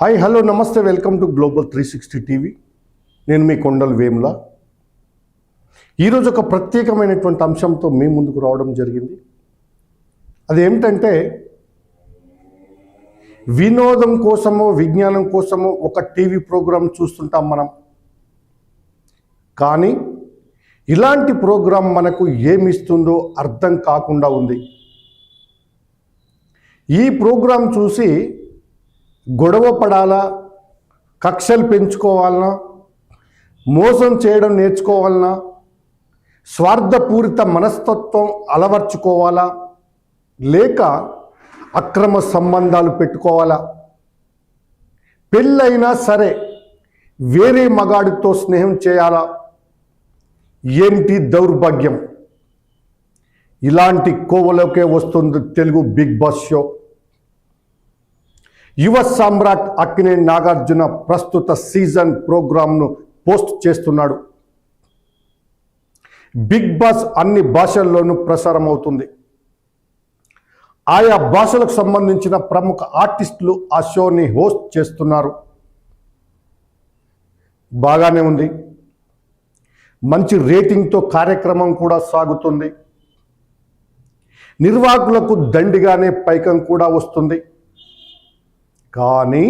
Hi hello నమస్తే welcome to global three sixty TV నేను మీ కొండలు వేముల. ఈరోజు ఒక ప్రత్యేకమైనటువంటి అంశంతో మీ ముందుకు రావడం జరిగింది. అదేమిటంటే వినోదం కోసమో విజ్ఞానం కోసమో ఒక టీవీ ప్రోగ్రాం చూస్తుంటాం మనం. కానీ ఇలాంటి ప్రోగ్రాం మనకు ఏమిస్తుందో అర్థం కాకుండా ఉంది. ఈ ప్రోగ్రాం చూసి గొడవ పడాలా కక్షలు పెంచుకోవాలనా మోసం చేయడం నేర్చుకోవాలనా స్వార్థపూరిత మనస్తత్వం అలవర్చుకోవాలా లేక అక్రమ సంబంధాలు పెట్టుకోవాలా? పెళ్ళైనా సరే వేరే మగాడితో స్నేహం చేయాలా? ఏంటి దౌర్భాగ్యం? ఇలాంటి కోవలోకే వస్తుంది తెలుగు బిగ్ బాస్ షో. యువ సామ్రాట్ అక్కినే నాగార్జున ప్రస్తుత సీజన్ ప్రోగ్రాంను పోస్ట్ చేస్తున్నాడు. బిగ్ బాస్ అన్ని భాషల్లోనూ ప్రసారం అవుతుంది ఆయా భాషలకు సంబంధించిన ప్రముఖ ఆర్టిస్టులు ఆ షోని హోస్ట్ చేస్తున్నారు. బాగానే ఉంది. మంచి రేటింగ్తో కార్యక్రమం కూడా సాగుతుంది. నిర్వాహకులకు దండిగానే పైకం కూడా వస్తుంది. కానీ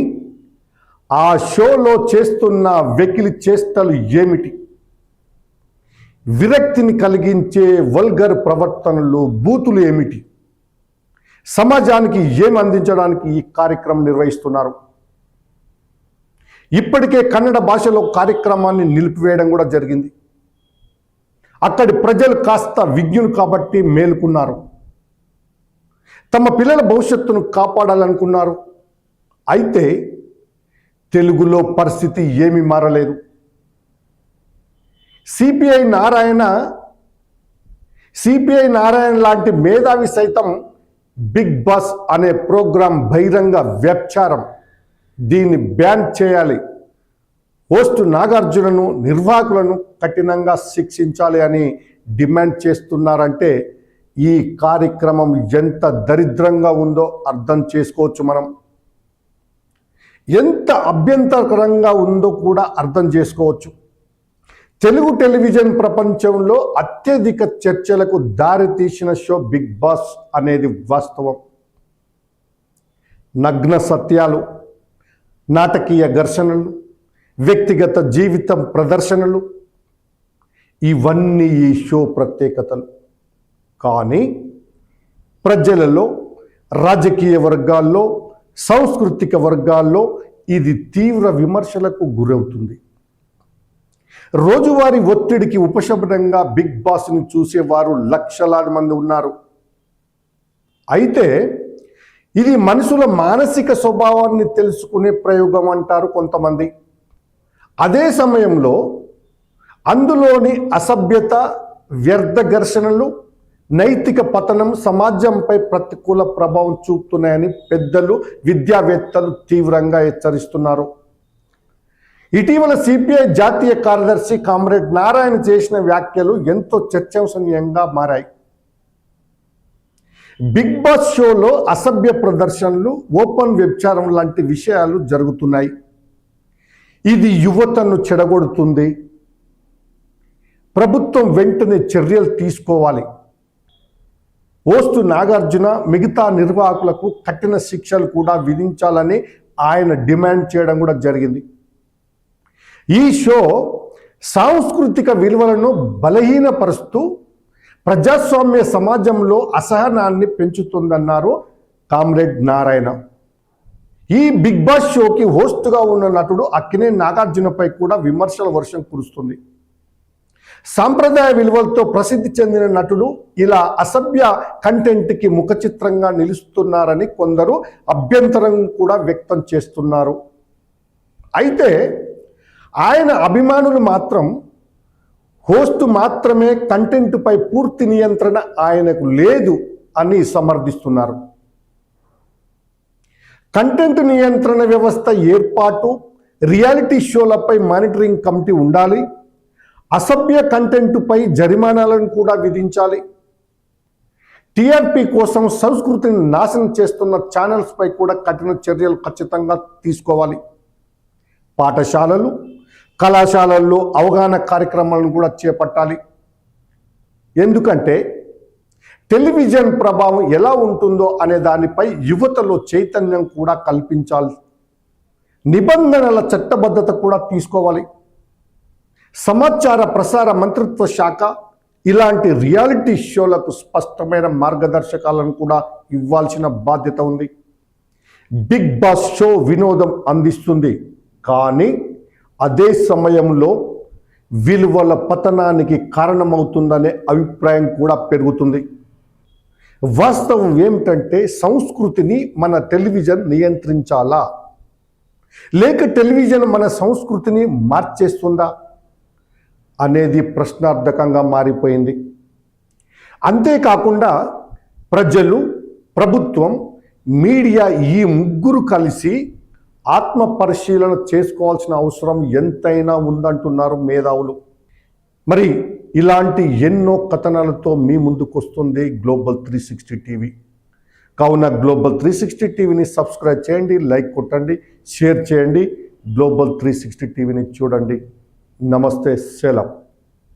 ఆ షోలో చేస్తున్న వెకిలి చేష్టలు ఏమిటి? విరక్తిని కలిగించే వల్గర్ ప్రవర్తనలు బూతులు ఏమిటి? సమాజానికి ఏమి అందించడానికి ఈ కార్యక్రమం నిర్వహిస్తున్నారు? ఇప్పటికే కన్నడ భాషలో కార్యక్రమాన్ని నిలిపివేయడం కూడా జరిగింది. అక్కడి ప్రజలు కాస్త విజ్ఞులు కాబట్టి మేలుకున్నారు. తమ పిల్లల భవిష్యత్తును కాపాడాలనుకున్నారు. అయితే తెలుగులో పరిస్థితి ఏమీ మారలేదు. సిపిఐ నారాయణ సిపిఐ నారాయణ లాంటి మేధావి సైతం బిగ్ బాస్ అనే ప్రోగ్రాం బహిరంగ వ్యభిచారం. దీన్ని బ్యాన్ చేయాలి. హోస్ట్ నాగార్జునను నిర్వాహకులను కఠినంగా శిక్షించాలి అని డిమాండ్ చేస్తున్నారంటే ఈ కార్యక్రమం ఎంత దరిద్రంగా ఉందో అర్థం చేసుకోవచ్చు మనం. ఎంత అభ్యంతరకరంగా ఉందో కూడా అర్థం చేసుకోవచ్చు. తెలుగు టెలివిజన్ ప్రపంచంలో అత్యధిక చర్చలకు దారితీసిన షో బిగ్ బాస్ అనేది వాస్తవం. నగ్న సత్యాలు నాటకీయ ఘర్షణలు వ్యక్తిగత జీవితం ప్రదర్శనలు ఇవన్నీ ఈ షో ప్రత్యేకతలు. కానీ ప్రజలలో రాజకీయ వర్గాల్లో సాంస్కృతిక వర్గాల్లో ఇది తీవ్ర విమర్శలకు గురవుతుంది. రోజువారీ ఒత్తిడికి ఉపశమనంగా బిగ్ బాస్ని చూసేవారు లక్షలాది మంది ఉన్నారు. అయితే ఇది మనుషుల మానసిక స్వభావాన్ని తెలుసుకునే ప్రయోగం అంటారు కొంతమంది. అదే సమయంలో అందులోని అసభ్యత వ్యర్థ ఘర్షణలు నైతిక పతనం సమాజంపై ప్రతికూల ప్రభావం చూపుతున్నాయని పెద్దలు విద్యావేత్తలు తీవ్రంగా హెచ్చరిస్తున్నారు. ఇటీవల సిపిఐ జాతీయ కార్యదర్శి కామ్రేడ్ నారాయణ చేసిన వ్యాఖ్యలు ఎంతో చర్చాంశనీయంగా మారాయి. బిగ్ బాస్ షోలో అసభ్య ప్రదర్శనలు ఓపెన్ వ్యభిచారం లాంటి విషయాలు జరుగుతున్నాయి. ఇది యువతను చెడగొడుతుంది. ప్రభుత్వం వెంటనే చర్యలు తీసుకోవాలి. ఓస్టు నాగార్జున మిగతా నిర్వాహకులకు కఠిన శిక్షలు కూడా విధించాలని ఆయన డిమాండ్ చేయడం కూడా జరిగింది. ఈ షో సాంస్కృతిక విలువలను బలహీనపరుస్తూ ప్రజాస్వామ్య సమాజంలో అసహనాన్ని పెంచుతుందన్నారు కామ్రేడ్ నారాయణ. ఈ బిగ్ బాస్ షోకి హోస్ట్గా ఉన్న నటుడు అక్కినే నాగార్జునపై కూడా విమర్శల వర్షం కురుస్తుంది. సాంప్రదాయ విలువలతో ప్రసిద్ధి చెందిన నటులు ఇలా అసభ్య కంటెంట్కి ముఖచిత్రంగా నిలుస్తున్నారని కొందరు అభ్యంతరం కూడా వ్యక్తం చేస్తున్నారు. అయితే ఆయన అభిమానులు మాత్రం హోస్ట్ మాత్రమే కంటెంట్పై పూర్తి నియంత్రణ ఆయనకు లేదు అని సమర్థిస్తున్నారు. కంటెంట్ నియంత్రణ వ్యవస్థ ఏర్పాటు రియాలిటీ షోలపై మానిటరింగ్ కమిటీ ఉండాలి అసభ్య కంటెంట్పై జరిమానాలను కూడా విధించాలి. టీఆర్పీ కోసం సంస్కృతిని నాశనం చేస్తున్న ఛానల్స్పై కూడా కఠిన చర్యలు ఖచ్చితంగా తీసుకోవాలి. పాఠశాలలు కళాశాలల్లో అవగాహన కార్యక్రమాలను కూడా చేపట్టాలి. ఎందుకంటే టెలివిజన్ ప్రభావం ఎలా ఉంటుందో అనే దానిపై యువతలో చైతన్యం కూడా కల్పించాలి. నిబంధనల చట్టబద్ధత కూడా తీసుకోవాలి. సమాచార ప్రసార మంత్రిత్వ శాఖ ఇలాంటి రియాలిటీ షోలకు స్పష్టమైన మార్గదర్శకాలను కూడా ఇవ్వాల్సిన బాధ్యత ఉంది. బిగ్ బాస్ షో వినోదం అందిస్తుంది. కానీ అదే సమయంలో విలువల పతనానికి కారణమవుతుందనే అభిప్రాయం కూడా పెరుగుతుంది. వాస్తవం ఏమిటంటే సంస్కృతిని మన టెలివిజన్ నియంత్రించాలా? లేక టెలివిజన్ మన సంస్కృతిని మార్చేస్తుందా? అనేది ప్రశ్నార్థకంగా మారిపోయింది. అంతేకాకుండా ప్రజలు ప్రభుత్వం మీడియా ఈ ముగ్గురు కలిసి ఆత్మ పరిశీలన చేసుకోవాల్సిన అవసరం ఎంతైనా ఉందంటున్నారు మేధావులు. మరి ఇలాంటి ఎన్నో కథనాలతో మీ ముందుకు వస్తుంది గ్లోబల్ త్రీ సిక్స్టీ టీవీ. కావున గ్లోబల్ త్రీ సిక్స్టీ టీవీని సబ్స్క్రైబ్ చేయండి లైక్ కొట్టండి షేర్ చేయండి గ్లోబల్ త్రీ సిక్స్టీ టీవీని చూడండి. నమస్తే సెలవు